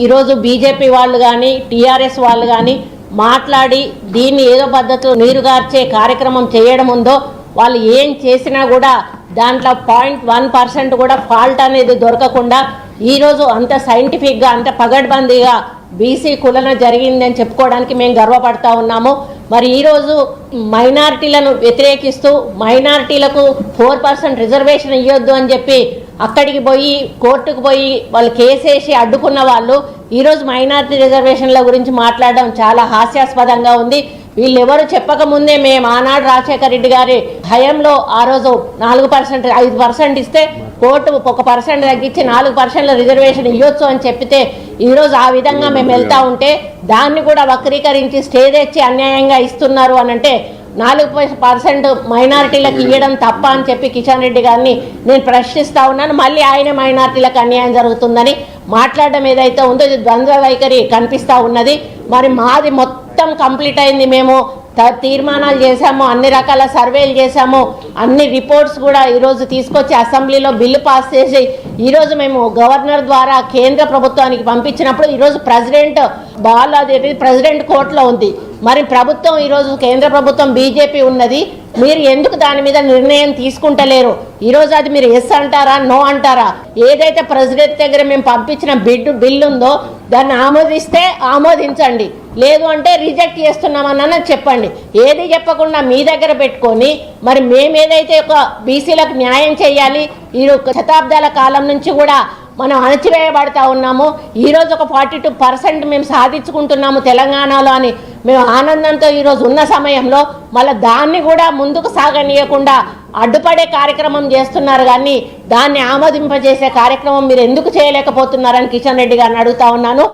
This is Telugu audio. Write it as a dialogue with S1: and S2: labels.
S1: ఈరోజు బీజేపీ వాళ్ళు కానీ టీఆర్ఎస్ వాళ్ళు కానీ మాట్లాడి దీన్ని ఏదో పద్ధతిలో నీరుగార్చే కార్యక్రమం చేయడం ఉందో వాళ్ళు ఏం చేసినా కూడా దాంట్లో పాయింట్ వన్ పర్సెంట్ కూడా ఫాల్ట్ అనేది దొరకకుండా ఈరోజు అంత సైంటిఫిక్గా అంత పగడ్బందీగా బీసీ కులన జరిగిందని చెప్పుకోవడానికి మేము గర్వపడతా ఉన్నాము. మరి ఈరోజు మైనారిటీలను వ్యతిరేకిస్తూ మైనారిటీలకు ఫోర్ పర్సెంట్ రిజర్వేషన్ ఇవ్వద్దు అని చెప్పి అక్కడికి పోయి కోర్టుకు పోయి వాళ్ళు కేసేసి అడ్డుకున్న వాళ్ళు ఈరోజు మైనారిటీ రిజర్వేషన్ల గురించి మాట్లాడడం చాలా హాస్యాస్పదంగా ఉంది. వీళ్ళెవరు చెప్పకముందే మేము ఆనాడు రాజశేఖర రెడ్డి గారి హయంలో ఆ రోజు నాలుగు పర్సెంట్ ఐదు పర్సెంట్ ఇస్తే కోర్టు ఒక పర్సెంట్ తగ్గించి నాలుగు పర్సెంట్ల రిజర్వేషన్ ఇవ్వచ్చు అని చెప్పితే ఈరోజు ఆ విధంగా మేము వెళ్తా ఉంటే దాన్ని కూడా వక్రీకరించి స్టే తెచ్చి అన్యాయంగా ఇస్తున్నారు అని అంటే నాలుగు పర్సెంట్ మైనారిటీలకు ఇవ్వడం తప్ప అని చెప్పి కిషన్ రెడ్డి గారిని నేను ప్రశ్నిస్తా ఉన్నాను. మళ్ళీ ఆయన మైనారిటీలకు అన్యాయం జరుగుతుందని మాట్లాడడం ఏదైతే ఉందో ఇది ద్వంద్వ వైఖరి కనిపిస్తూ ఉన్నది. మరి మాది మొత్తం కంప్లీట్ అయింది మేము. త- తీర్మానాలు చేశాము అన్ని రకాల సర్వేలు చేశాము. అన్ని రిపోర్ట్స్ కూడా ఈరోజు తీసుకొచ్చి అసెంబ్లీలో బిల్లు పాస్ చేసి ఈరోజు మేము గవర్నర్ ద్వారా కేంద్ర ప్రభుత్వానికి పంపించినప్పుడు ఈరోజు ప్రెసిడెంట్ బాల్ అది ప్రెసిడెంట్ కోర్టులో ఉంది. మరి ప్రభుత్వం ఈరోజు కేంద్ర ప్రభుత్వం బీజేపీ ఉన్నది. మీరు ఎందుకు దాని మీద నిర్ణయం తీసుకుంటలేరు? ఈరోజు అది మీరు ఎస్ అంటారా నో అంటారా? ఏదైతే ప్రెసిడెంట్ దగ్గర మేము పంపించిన బిడ్ బిల్ ఉందో దాన్ని ఆమోదిస్తే ఆమోదించండి. లేదు అంటే రిజెక్ట్ చేస్తున్నామన్న చెప్పండి. ఏది చెప్పకుండా మీ దగ్గర పెట్టుకొని మరి మేము ఏదైతే ఒక బీసీలకు న్యాయం చేయాలి ఈ ఒక శతాబ్దాల కాలం నుంచి కూడా మనం అణచివేయబడతా ఉన్నాము. ఈరోజు ఒక ఫార్టీ టూ పర్సెంట్ మేము సాధించుకుంటున్నాము తెలంగాణలో అని మేము ఆనందంతో ఈరోజు ఉన్న సమయంలో మళ్ళీ దాన్ని కూడా ముందుకు సాగనీయకుండా అడ్డుపడే కార్యక్రమం చేస్తున్నారు కానీ దాన్ని ఆమోదింపజేసే కార్యక్రమం మీరు ఎందుకు చేయలేకపోతున్నారని కిషన్ రెడ్డి గారిని అడుగుతా ఉన్నాను.